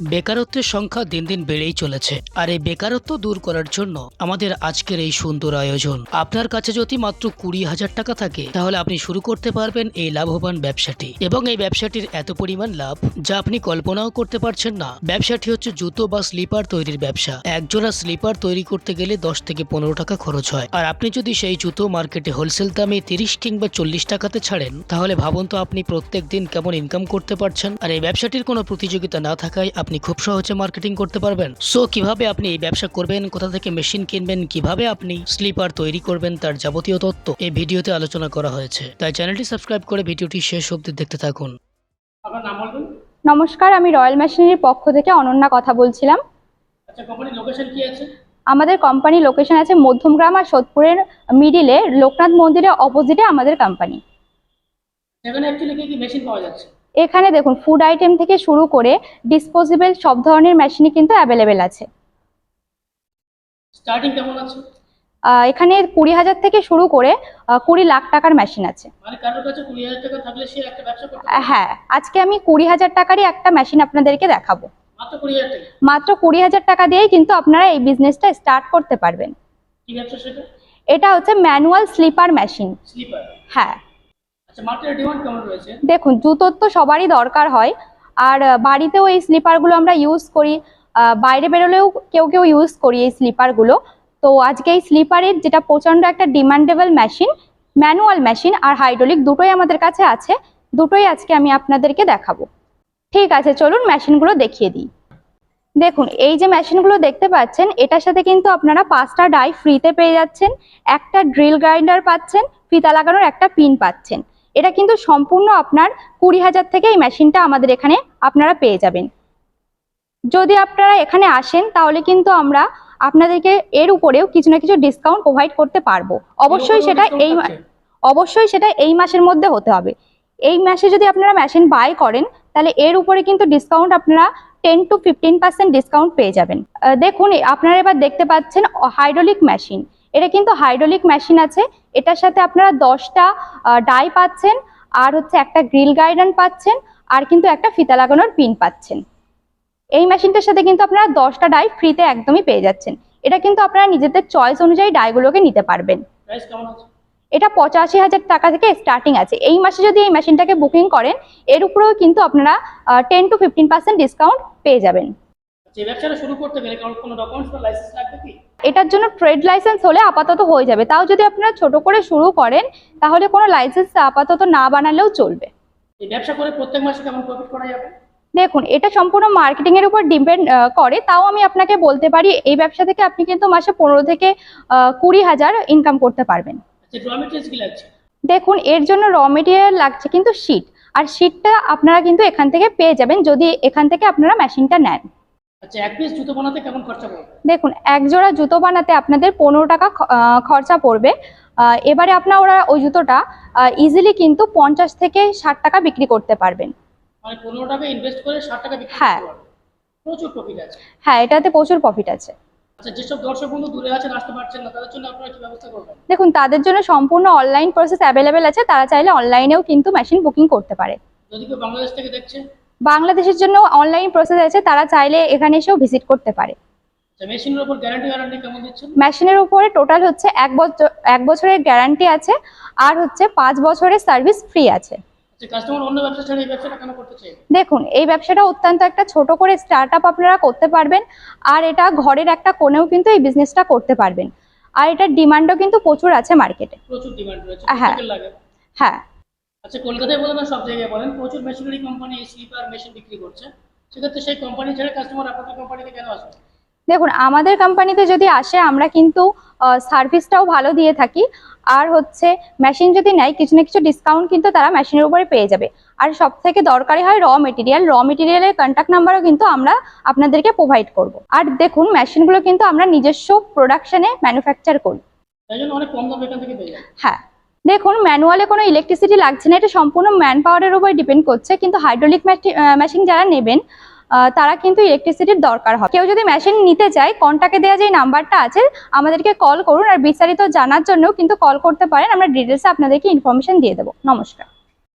বেকারত্বের সংখ্যা দিন দিন বেড়েই চলেছে। আর এই বেকারত্ব দূর করার জন্য আমাদের আজকের এই সুন্দর আয়োজন। আপনার কাছে যদি মাত্র কুড়ি হাজার টাকা থাকে, তাহলে আপনি শুরু করতে পারবেন এই লাভবান ব্যবসাটি। এবং এই ব্যবসাটির এত পরিমাণ লাভ, যা আপনি কল্পনাও করতে পারছেন না। ব্যবসাটি হচ্ছে জুতো বা স্লিপার তৈরির ব্যবসা। একজোড়া স্লিপার তৈরি করতে গেলে দশ থেকে পনেরো টাকা খরচ হয়। আর আপনি যদি সেই জুতো মার্কেটে হোলসেল দামে তিরিশ কিংবা চল্লিশ টাকাতে ছাড়েন, তাহলে ভাবুন তো আপনি প্রত্যেক দিন কেমন ইনকাম করতে পারছেন। আর এই ব্যবসাটির কোনো প্রতিযোগিতা না থাকায় আপনি খুব সহজে মার্কেটিং করতে পারবেন। সো কীভাবে আপনি এই ব্যবসা করবেন? কোথা থেকে মেশিন কিনবেন? কীভাবে আপনি স্লিপার তৈরি করবেন? তার যাবতীয় তথ্য এই ভিডিওতে আলোচনা করা হয়েছে। তাই চ্যানেলটি সাবস্ক্রাইব করে ভিডিওটি শেষ অবধি দেখতে থাকুন। আপনার নাম বলবেন? নমস্কার আমি রয়্যাল মেশিনারির পক্ষ থেকে অনন্যা কথা বলছিলাম। আচ্ছা কোম্পানির লোকেশন কি আছে? আমাদের কোম্পানি লোকেশন আছে মধ্যমগ্রাম আর সোদপুরের মিডিলে লোকনাথ মন্দিরের অপোজিটে আমাদের কোম্পানি সেখানে অ্যাকচুয়ালি কি কি মেশিন পাওয়া যাচ্ছে? এখানে দেখুন ফুড আইটেম থেকে শুরু করে ডিসপোজেবল সব ধরনের মেশিনই কিন্তু অ্যাভেলেবেল আছে। স্টার্টিং কেমন আছে? এখানে কুড়ি হাজার থেকে শুরু করে কুড়ি লাখ টাকার মেশিন আছে। মানে কারোর কাছে কুড়ি হাজার টাকা থাকলে সে একটা ব্যবসা করতে পারে হ্যাঁ আজকে আমি কুড়ি হাজার টাকারই একটা মেশিন আপনাদেরকে দেখাবো। মাত্র কুড়ি হাজার টাকা? দিয়েই কিন্তু আপনারা এই বিজনেসটা স্টার্ট করতে পারবেন। কি ব্যবসা সেটা? এটা হচ্ছে ম্যানুয়াল স্লিপার মেশিন স্লিপার হ্যাঁ। দেখুন, জুতোর তো সবারই দরকার হয়। আর বাড়িতেও এই স্লিপারগুলো আমরা ইউজ করি। বাইরে বেরোলেও কেউ কেউ ইউজ করি এই স্লিপারগুলো। তো আজকে এই স্লিপারের যেটা প্রচণ্ড একটা ডিমান্ডেবল মেশিন ম্যানুয়াল মেশিন আর হাইড্রোলিক দুটোই আমাদের কাছে আছে। দুটোই আজকে আমি আপনাদেরকে দেখাবো। ঠিক আছে, চলুন মেশিনগুলো দেখিয়ে দিই। দেখুন, এই যে মেশিনগুলো দেখতে পাচ্ছেন, এটার সাথে কিন্তু আপনারা পাঁচটা ডাই ফ্রিতে পেয়ে যাচ্ছেন। একটা ড্রিল গ্রাইন্ডার পাচ্ছেন, ফিতা লাগানোর একটা পিন পাচ্ছেন। এটা কিন্তু সম্পূর্ণ আপনার কুড়ি হাজার থেকে এই মেশিনটা আমাদের এখানে আপনারা পেয়ে যাবেন। যদি আপনারা এখানে আসেন তাহলে কিন্তু আমরা আপনাদেরকে এর উপরেও কিছু না কিছু ডিসকাউন্ট প্রোভাইড করতে পারব। অবশ্যই সেটা এই অবশ্যই সেটা এই মাসের মধ্যে হতে হবে। এই মাসে যদি আপনারা মেশিন বাই করেন তাহলে এর উপরে কিন্তু ডিসকাউন্ট আপনারা ten to fifteen percent discount পেয়ে যাবেন। দেখুন আপনারা এবার দেখতে পাচ্ছেন হাইড্রোলিক মেশিন এটা কিন্তু হাইড্রোলিক মেশিন আছে। এটার সাথে আপনারা দশটা ডাই পাচ্ছেন আর হচ্ছে একটা গ্রিল গাইডান পাচ্ছেন আর কিন্তু একটা ফিতা লাগানোর পিন পাচ্ছেন। এই মেশিনটার সাথে কিন্তু আপনারা দশটা ডাই ফ্রিতে একদমই পেয়ে যাচ্ছেন। এটা কিন্তু আপনারা নিজেদের চয়েস অনুযায়ী ডাইগুলোকে নিতে পারবেন। এটা পঁচাশি হাজার টাকা থেকে স্টার্টিং আছে। এই মাসে যদি এই মেশিনটাকে বুকিং করেন এর উপরেও কিন্তু আপনারা ten to fifteen percent discount পেয়ে যাবেন। যে ব্যবসাটা শুরু করতে গেলে কোনো ডকুমেন্টস বা লাইসেন্স লাগবে কি? এটার জন্য ট্রেড লাইসেন্স হলে আপাতত হয়ে যাবে। তাও যদি আপনারা ছোট করে শুরু করেন তাহলে কোনো লাইসেন্স আপাতত না বানালেও চলবে। এই ব্যবসা করে প্রত্যেক মাসে কেমন প্রফিট করা যাবে? দেখুন এটা সম্পূর্ণ মার্কেটিং এর উপর ডিপেন্ড করে। তাও আমি আপনাকে বলতে পারি এই ব্যবসা থেকে আপনি কিন্তু মাসে পনেরো থেকে কুড়ি হাজার ইনকাম করতে পারবেন। আচ্ছা দেখুন এর জন্য র মেটেরিয়াল লাগছে কিন্তু শিট আর শিটটা আপনারা কিন্তু এখান থেকে পেয়ে যাবেন যদি এখান থেকে আপনারা মেশিনটা নেন। আচ্ছা দেখুন এক জোড়া জুতো বানাতে আপনাদের পনেরো টাকা খরচা পড়বে। এবারে আপনারা ওরা ওই জুতোটা ইজিলি কিন্তু পঞ্চাশ থেকে ষাট টাকা বিক্রি করতে পারবেন। মানে হ্যাঁ। হ্যাঁ এটাতে প্রচুর প্রফিট আছে। আচ্ছা দেখুন তাদের জন্য সম্পূর্ণ অনলাইন প্রসেস অ্যাভেলেবেল আছে। তারা চাইলে অনলাইনেও কিন্তু মেশিন বুকিং করতে পারে। যদি বাংলাদেশ থেকে দেখছে? বাংলাদেশের জন্য অনলাইন প্রসেস আছে তারা চাইলে এখানে এসেও ভিজিট করতে পারে। আচ্ছা মেশিনের উপর মেশিনের উপরে টোটাল হচ্ছে এক বছর এক বছরের গ্যারান্টি আছে আর হচ্ছে পাঁচ বছরের সার্ভিস ফ্রি আছে। আচ্ছা দেখুন এই ব্যবসাটা অত্যন্ত একটা ছোট করে স্টার্ট আপ আপনারা করতে পারবেন আর এটা ঘরের একটা কোণেও কিন্তু এই বিজনেসটা করতে পারবেন। আর এটার ডিমান্ডও কিন্তু প্রচুর আছে মার্কেটে প্রচুর ডিমান্ড রয়েছে হ্যাঁ। হ্যাঁ। আচ্ছা কলকাতায় বলেন না সব জায়গায় বলেন। প্রচুর মেশিনারি কোম্পানি এই স্লিপার মেশিন বিক্রি করছে। সেক্ষেত্রে সেই কোম্পানি ছেড়ে কাস্টমার আপনাদের কোম্পানিতে কেন আসবে? দেখুন আমাদের কোম্পানিতে যদি আসে আমরা কিন্তু সার্ভিসটাও ভালো দিয়ে থাকি। আর হচ্ছে মেশিন যদি নেয় কিছু না কিছু ডিসকাউন্ট কিন্তু তারা মেশিনের উপরে পেয়ে যাবে। আর সব থেকে দরকারি হয় র মেটেরিয়াল র মেটেরিয়ালের কন্ট্যাক্ট নাম্বারও কিন্তু আমরা আপনাদেরকে প্রোভাইড করব। আর দেখুন মেশিনগুলো কিন্তু আমরা নিজস্ব প্রোডাকশনে ম্যানুফ্যাকচার করি। হ্যাঁ। দেখুন ম্যানুয়ালে কোনো ইলেকট্রিসিটি লাগছে না, এটা সম্পূর্ণ ম্যান পাওয়ারের উপর ডিপেন্ড করছে, কিন্তু হাইড্রোলিক মেশিন যারা নেবেন তারা কিন্তু ইলেকট্রিসিটির দরকার হয়। কেউ যদি মেশিন নিতে চায় কন্ট্যাক্টে দেওয়া যে নাম্বারটা আছে, আমাদেরকে কল করুন, আর বিস্তারিত জানার জন্য কিন্তু কল করতে পারেন, আমরা ডিটেলসে আপনাদেরকে ইনফরমেশন দিয়ে দেবো। নমস্কার।